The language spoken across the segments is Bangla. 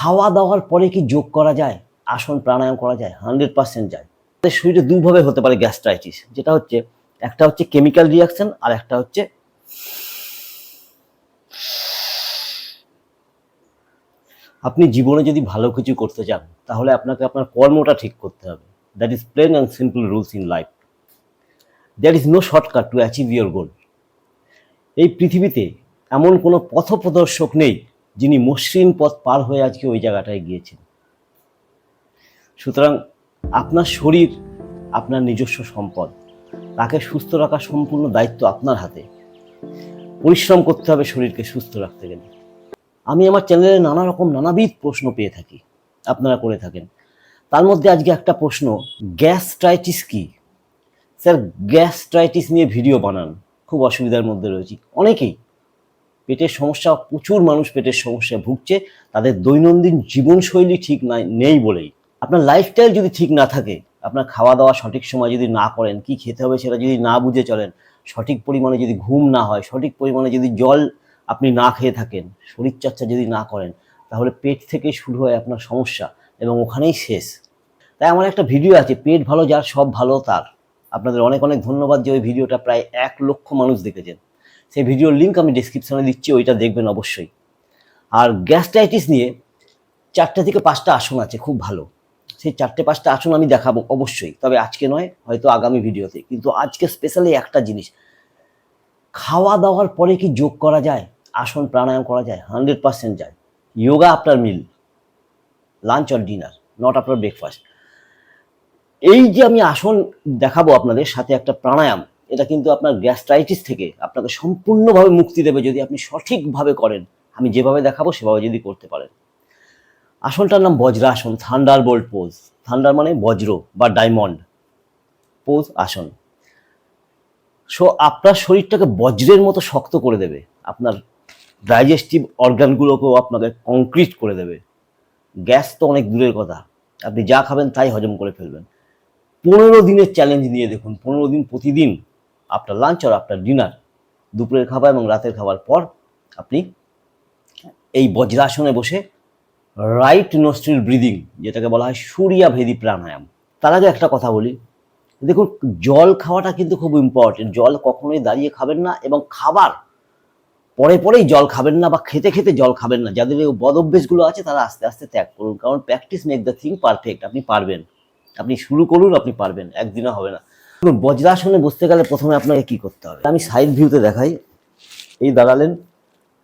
খাওয়া দাওয়ার পরে কি যোগ করা যায়? আসন প্রাণায়াম করা যায়? হান্ড্রেড পার্সেন্ট যায়। আমাদের শরীরে দুভাবে হতে পারে গ্যাস্ট্রাইটিস, যেটা হচ্ছে, একটা হচ্ছে কেমিক্যাল রিয়াকশন আর একটা হচ্ছে আপনি জীবনে যদি ভালো কিছু করতে চান, তাহলে আপনাকে আপনার কর্মটা ঠিক করতে হবে। That is plain and simple rules in life that is no shortcut to achieve your goal এই পৃথিবীতে এমন কোনো পথপ্রদর্শক নেই যিনি মসৃণ পথ পার হয়ে আজকে ওই জায়গাটায় গিয়েছেন। সুতরাং আপনার শরীর আপনার নিজস্ব সম্পদ। তাকে সুস্থ রাখার সম্পূর্ণ দায়িত্ব আপনার হাতে। পরিশ্রম করতে হবে শরীরকে সুস্থ রাখতে গেলে। আমি আমার চ্যানেলে নানা রকম নানাবিধ প্রশ্ন পেয়ে থাকি। আপনারা করে থাকেন। তার মধ্যে আজকে একটা প্রশ্ন, গ্যাস্ট্রাইটিস কি? স্যার, গ্যাস্ট্রাইটিস নিয়ে ভিডিও বানান। খুব অসুবিধার মধ্যে রয়েছি। অনেকেই পেটের সমস্যা, প্রচুর মানুষ পেটের সমস্যায় ভুগছে, তাদের দৈনন্দিন জীবনশৈলী ঠিক নাই, নেই বলেই। আপনার লাইফস্টাইল যদি ঠিক না থাকে, আপনার খাওয়া দাওয়া সঠিক সময় যদি না করেন, কি খেতে হবে সেটা যদি না বুঝে চলেন, সঠিক পরিমাণে যদি ঘুম না হয়, সঠিক পরিমাণে যদি জল আপনি না খেয়ে থাকেন, শরীরচর্চা যদি না করেন, তাহলে পেট থেকে শুরু হয় আপনার সমস্যা এবং ওখানেই শেষ। তাই আমার একটা ভিডিও আছে, পেট ভালো যার সব ভালো তার। আপনাদের অনেক অনেক ধন্যবাদ যে ওই ভিডিওটা প্রায় এক লক্ষ মানুষ দেখেছেন। সেই ভিডিওর লিঙ্ক আমি ডিসক্রিপশনে দিচ্ছি, ওইটা দেখবেন অবশ্যই। আর গ্যাস্ট্রাইটিস নিয়ে চারটে থেকে পাঁচটা আসন আছে, খুব ভালো। সেই চারটে পাঁচটা আসন আমি দেখাবো অবশ্যই, তবে আজকে নয়, হয়তো আগামী ভিডিওতে। কিন্তু আজকে স্পেশালি একটা জিনিস, খাওয়া দাওয়ার পরে কি যোগ করা যায়? আসন প্রাণায়াম করা যায় হান্ড্রেড পার্সেন্ট যায়। Yoga after meal lunch or dinner not after breakfast এই যে আমি আসন দেখাবো আপনাদের, সাথে একটা প্রাণায়াম এটা কিন্তু আপনার গ্যাস্ট্রাইটিস থেকে আপনাকে সম্পূর্ণভাবে মুক্তি দেবে যদি আপনি সঠিকভাবে করেন। আমি যেভাবে দেখাবো সেভাবে যদি করতে পারেন। আসনটার নাম বজ্রাসন থান্ডার বোল্ট পোজ থান্ডার মানে বজ্র বা ডায়মন্ড পোজ আসন। সো আপনার শরীরটাকে বজ্রের মতো শক্ত করে দেবে। আপনার ডাইজেস্টিভ অর্গানগুলোকেও আপনাকে কংক্রিট করে দেবে। গ্যাস তো অনেক দূরের কথা। আপনি যা খাবেন তাই হজম করে ফেলবেন। পনেরো দিনের চ্যালেঞ্জ নিয়ে দেখুন। পনেরো দিন প্রতিদিন আপনার লাঞ্চ আর আপনার ডিনার দুপুরের খাবার এবং রাতের খাবার পর আপনি এই বজ্রাসনে বসে রাইট নস্ট্রিল ব্রিদিং যেটাকে বলা হয় সূর্যাভেদী প্রাণায়াম। তার আগে একটা কথা বলি। দেখুন, জল খাওয়াটা কিন্তু খুব ইম্পর্টেন্ট জল কখনোই দাঁড়িয়ে খাবেন না এবং খাবার, পরে পরেই জল খাবেন না বা খেতে খেতে জল খাবেন না। যাদের এই বদ অভ্যেসগুলো আছে, তারা আস্তে আস্তে ত্যাগ করুন। কারণ practice make the thing perfect আপনি পারবেন। আপনি শুরু করুন, আপনি পারবেন। একদিনও হবে না। দেখুন বজ্রাসনে বসতে গেলে প্রথমে আপনাকে কি করতে হবে? আমি সাইড ভিউতে দেখাই। এই দাঁড়ালেন।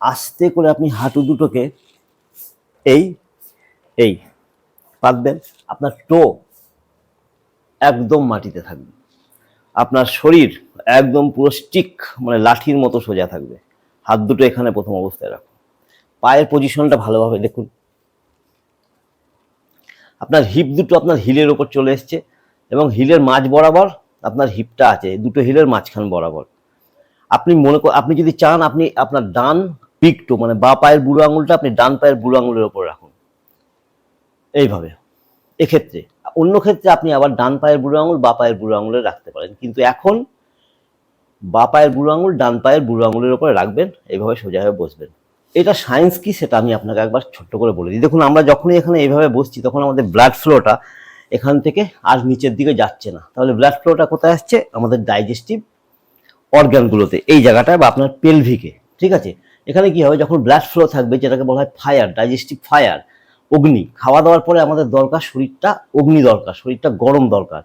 আস্তে করে আপনি হাঁটু দুটোকে এই এই পাতবেন আপনার টো একদম মাটিতে থাকবে। আপনার শরীর একদম পুরো স্টিক মানে লাঠির মতো সোজা থাকবে। হাত দুটো এখানে প্রথম অবস্থায় রাখুন। পায়ের পজিশনটা ভালোভাবে দেখুন। আপনার হিপ দুটো আপনার হিলের ওপর চলে এসছে এবং হিলের মাঝ বরাবর আপনার হিপটা আছে, দুটো হিলের মাঝখান বরাবর। আপনি মনে কর আপনি যদি চান, আপনি আপনার ডান পিকটো মানে বা পায়ের বুড়ো আঙুলটা আপনি ডান পায়ের বুড়ো আঙুলের ওপর রাখুন। এইভাবে। এক্ষেত্রে, অন্য ক্ষেত্রে আপনি আবার ডান পায়ের বুড়ো আঙুল বা পায়ের বুড়ো আঙুলে রাখতে পারেন। কিন্তু এখন বা পায়ের বুড়ো আঙুল ডান পায়ের বুড়ো আঙুলের উপরে রাখবেন এইভাবে সোজা হয়ে বসবেন। এটা সায়েন্স কি সেটা আমি আপনাকে একবার ছোট্ট করে বলে দিই। দেখুন, আমরা যখনই এখানে এইভাবে বসছি, তখন আমাদের ব্লাড ফ্লোটা এখান থেকে আর নিচের দিকে যাচ্ছে না। তাহলে ব্লাড ফ্লোটা কোথায় আসছে? আমাদের ডাইজেস্টিভ অর্গানগুলোতে এই জায়গাটায় বা আপনার পেলভিকে ঠিক আছে? এখানে কি হবে? যখন ব্লাড ফ্লো থাকবে, যেটাকে বলা হয় ফায়ার ডাইজেস্টিভ ফায়ার অগ্নি। খাওয়া দাওয়ার পরে আমাদের দরকার শরীরটা অগ্নি দরকার, শরীরটা গরম দরকার।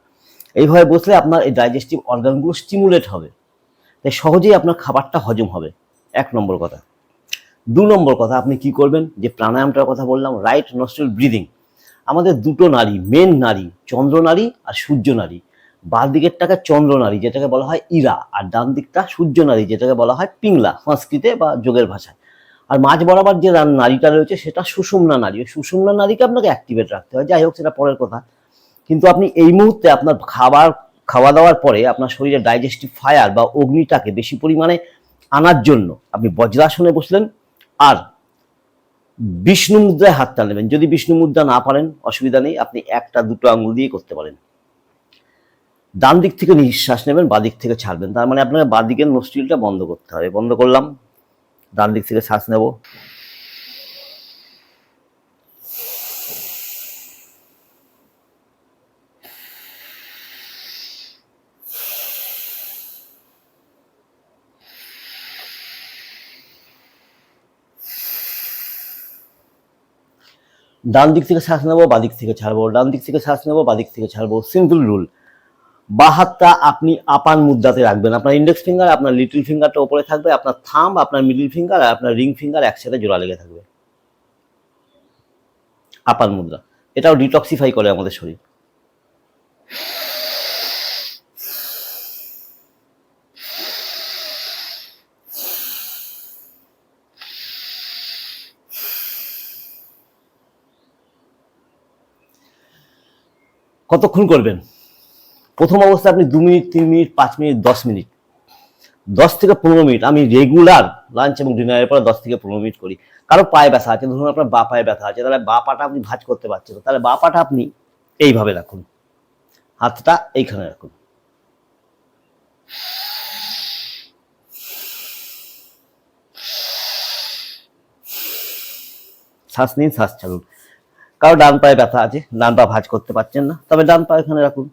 এইভাবে বসলে আপনার এই ডাইজেস্টিভ অর্গানগুলো স্টিমুলেট হবে। তাই সহজেই আপনার খাবারটা হজম হবে। এক নম্বর কথা। দু নম্বর কথা, আপনি কি করবেন? যে প্রাণায়ামটার কথা বললাম রাইট নস্ট্রিল ব্রিদিং আমাদের দুটো নারী মেন নারী, চন্দ্র নারী আর সূর্য নারী। বাঁ দিকেরটাকে চন্দ্র নারী, যেটাকে বলা হয় ইরা, আর ডান দিকটা সূর্য নারী, যেটাকে বলা হয় পিংলা, সংস্কৃতে বা যোগের ভাষায়। আর মাঝ বরাবর যে নারীটা রয়েছে, সেটা সুষুম্না নারী। সুষুম্না নারীকে আপনাকে অ্যাক্টিভেট রাখতে হয়। যাই হোক, সেটা পরের কথা। কিন্তু আপনি এই মুহূর্তে আপনার খাবার, খাওয়া দাওয়ার পরে আপনার শরীরে ডাইজেস্টিভ ফায়ার বা অগ্নিটাকে বেশি পরিমাণে আনার জন্য আপনি বজ্রাসনে বসলেন। আর বিষ্ণু মুদ্রায় হাতটা নেবেন। যদি বিষ্ণু মুদ্রা না পারেন, অসুবিধা নেই, আপনি একটা, দুটো আঙুল দিয়ে করতে পারেন। ডান দিক থেকে নিঃশ্বাস নেবেন, বা দিক থেকে ছাড়বেন। তার মানে আপনাকে বাঁ দিকের নস্ট্রিলটা বন্ধ করতে হবে। বন্ধ করলাম, ডান দিক থেকে শ্বাস নেব। ডান দিক থেকে শ্বাস নেব, বা দিক থেকে ছাড়বো। ডান দিক থেকে শ্বাস নেব, বা দিক থেকে ছাড়বো। সিম্পল রুল বা হাতটা আপনি আপান মুদ্রাতে রাখবেন। আপনার ইন্ডেক্স ফিঙ্গার আপনার লিটল ফিঙ্গারটা ওপরে থাকবে, আপনার থাম আপনার মিডিল ফিঙ্গার আর আপনার রিং ফিঙ্গার একসাথে জোড়া লেগে থাকবে। আপান মুদ্রা। এটাও ডিটক্সিফাই করে আমাদের শরীর। কতক্ষণ করবেন? প্রথম অবস্থায় আপনি দু মিনিট, তিন মিনিট, পাঁচ মিনিট, দশ মিনিট। দশ থেকে পনেরো মিনিট। আমি রেগুলার লাঞ্চ এবং ডিনারের পরে দশ থেকে পনেরো মিনিট করি। কারও পায়ে ব্যথা আছে, ধরুন আপনার বা পায়ে ব্যথা আছে, তাহলে বা পাটা আপনি ভাঁজ করতে পারছেন তাহলে বা পাটা আপনি এইভাবে রাখুন। হাতটা এইখানে রাখুন। শ্বাস নিন, শ্বাস ছাড়ুন। কারও ডান পায়ে ব্যথা আছে, ডান পা ভাঁজ করতে পারছেন না। তবে ডান পা এখানে রাখুন,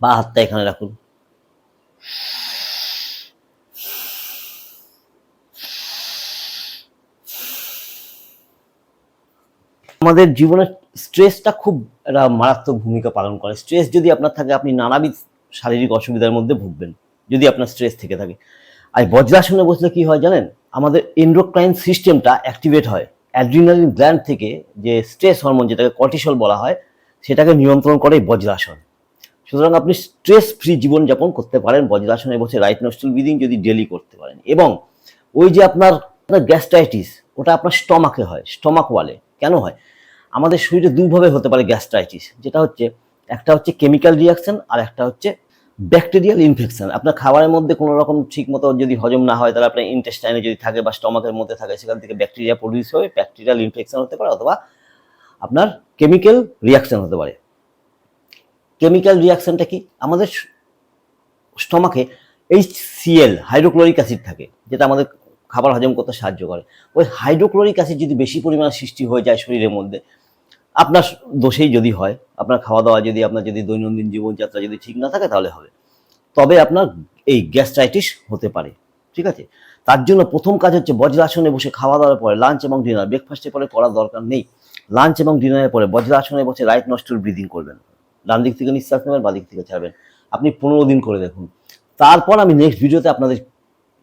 বা হাতটা এখানে রাখুন। আমাদের জীবনে স্ট্রেসটা খুব একটা মারাত্মক ভূমিকা পালন করে। স্ট্রেস যদি আপনার থাকে, আপনি নানাবিধ শারীরিক অসুবিধার মধ্যে ভুগবেন, যদি আপনার স্ট্রেস থেকে থাকে। আর বজ্রাসনে বসলে কি হয় জানেন? আমাদের এন্ড্রোক্রাইন সিস্টেমটা অ্যাক্টিভেট হয়। অ্যাড্রিনালিন গ্ল্যান্ড থেকে যে স্ট্রেস হরমোন যেটাকে কর্টিসল বলা হয়, সেটাকে নিয়ন্ত্রণ করে বজ্রাসন। সুতরাং আপনি স্ট্রেস ফ্রি জীবনযাপন করতে পারেন, বজ্রাসনে বসে রাইট নস্টুল ব্রিদিং যদি ডেলি করতে পারেন। এবং ওই যে আপনার গ্যাস্ট্রাইটিস ওটা আপনার স্টমাকে হয় স্টমাক ওয়ালে কেন হয়? আমাদের শরীরে দুভাবে হতে পারে গ্যাস্ট্রাইটিস যেটা হচ্ছে, একটা হচ্ছে কেমিক্যাল রিয়াকশন আর একটা হচ্ছে ব্যাকটেরিয়াল ইনফেকশন আপনার খাবারের মধ্যে কোনো রকম ঠিক মতো যদি হজম না হয়, তাহলে আপনার ইন্টেস্টাইনে যদি থাকে বা স্টমাকের মধ্যে থাকে, সেখান থেকে ব্যাকটেরিয়া প্রডিউস হবে ব্যাকটেরিয়াল ইনফেকশন হতে পারে অথবা আপনার কেমিক্যাল রিয়াকশন হতে পারে। কেমিক্যাল রিয়াকশনটা কি? আমাদের স্টমাকে এইচ সিএল হাইড্রোক্লোরিক অ্যাসিড থাকে, যেটা আমাদের খাবার হজম করতে সাহায্য করে। ওই হাইড্রোক্লোরিক অ্যাসিড যদি বেশি পরিমাণে সৃষ্টি হয়ে যায় শরীরের মধ্যে আপনার দোষেই যদি হয়, আপনার খাওয়া দাওয়া যদি, আপনার যদি দৈনন্দিন জীবনযাত্রা যদি ঠিক না থাকে তাহলে হবে। তবে আপনার এই গ্যাস্ট্রাইটিস হতে পারে, ঠিক আছে? তার জন্য প্রথম কাজ হচ্ছে বজ্রাসনে বসে খাওয়া দাওয়ার পরে লাঞ্চ এবং ডিনার। ব্রেকফাস্টের পরে করার দরকার নেই। লাঞ্চ এবং ডিনারের পরে বজ্রাসনে বসে রাইট নস্টুল ব্রিদিং করবেন। ডান দিক থেকে নিঃশ্বাস নেবেন, বা দিক থেকে ছাড়বেন। আপনি পনেরো দিন করে দেখুন। তারপর আমি নেক্সট ভিডিওতে আপনাদের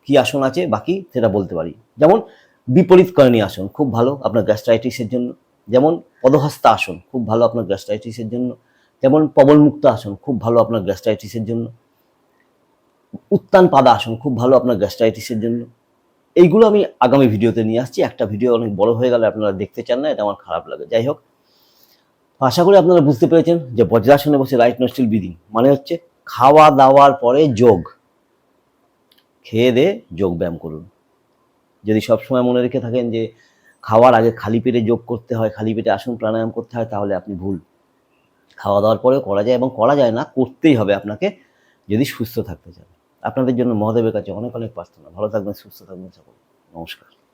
কি আসন আছে, বাকি সেটা বলতে পারি। যেমন বিপরীত করণী আসন, খুব ভালো। আপনার গ্যাস্ট্রাইটিসের জন্য। যেমন পদহস্তা আসন, খুব ভালো আপনার গ্যাস্ট্রাইটিসের জন্য। যেমন পবনমুক্ত আসন, খুব ভালো আপনার গ্যাস্ট্রাইটিসের জন্য। উত্তান পাদা আসন, খুব ভালো আপনার গ্যাস্ট্রাইটিসের জন্য। এইগুলো আমি আগামী ভিডিওতে নিয়ে আসছি। একটা ভিডিও অনেক বড় হয়ে গেলে আপনারা দেখতে চান না, এটা আমার খারাপ লাগে। যাই হোক আশা করি আপনারা বুঝতে পেরেছেন যে বজ্রাসনে বসে রাইট নস্টিল ব্রিদিং মানে হচ্ছে খাওয়া দাওয়ার পরে যোগ। খেয়ে দিয়ে যোগ ব্যায়াম করুন। যদি সবসময় মনে রেখে থাকেন যে খাওয়ার আগে খালি পেটে যোগ করতে হয়, খালি পেটে আসন প্রাণায়াম করতে হয়, তাহলে আপনি ভুল। খাওয়া দাওয়ার পরেও করা যায় এবং করা যায় না, করতেই হবে আপনাকে যদি সুস্থ থাকতে চান। আপনাদের জন্য মহাদেবের কাছে অনেক অনেক প্রার্থনা। ভালো থাকবেন, সুস্থ থাকবেন সকল। নমস্কার।